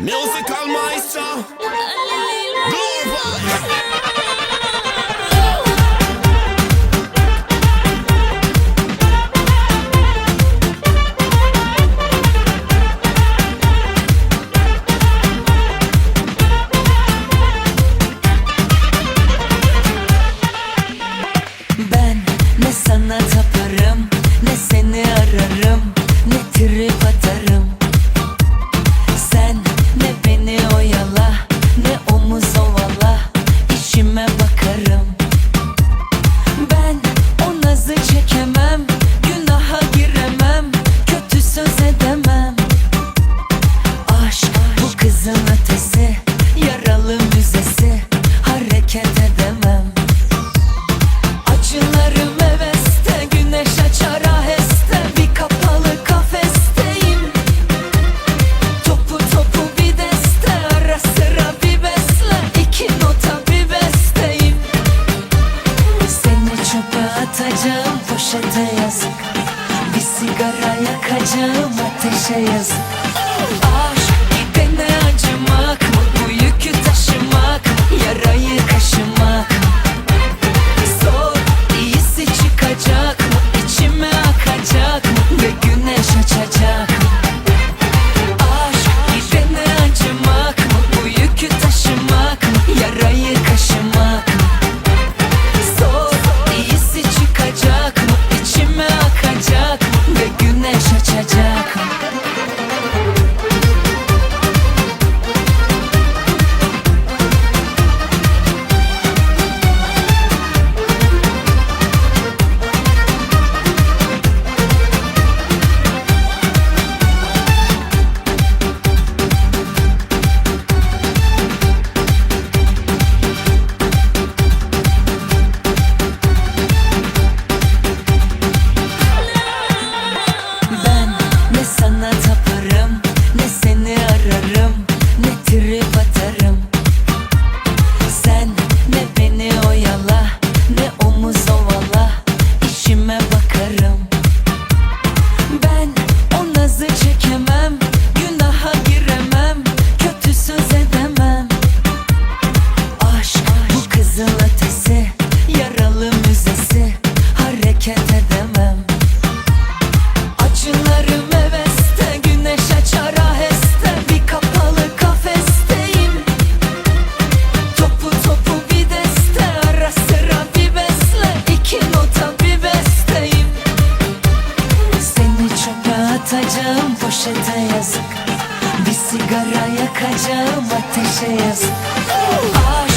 Musical maestro Groove Ne sana taparım, ne seni ararım, ne trip atarım. Bir sigara yakacağım ateşe yazık. Ah Atacağım poşete yazık. Bir sigara yakacağım ateşe yazık. Ay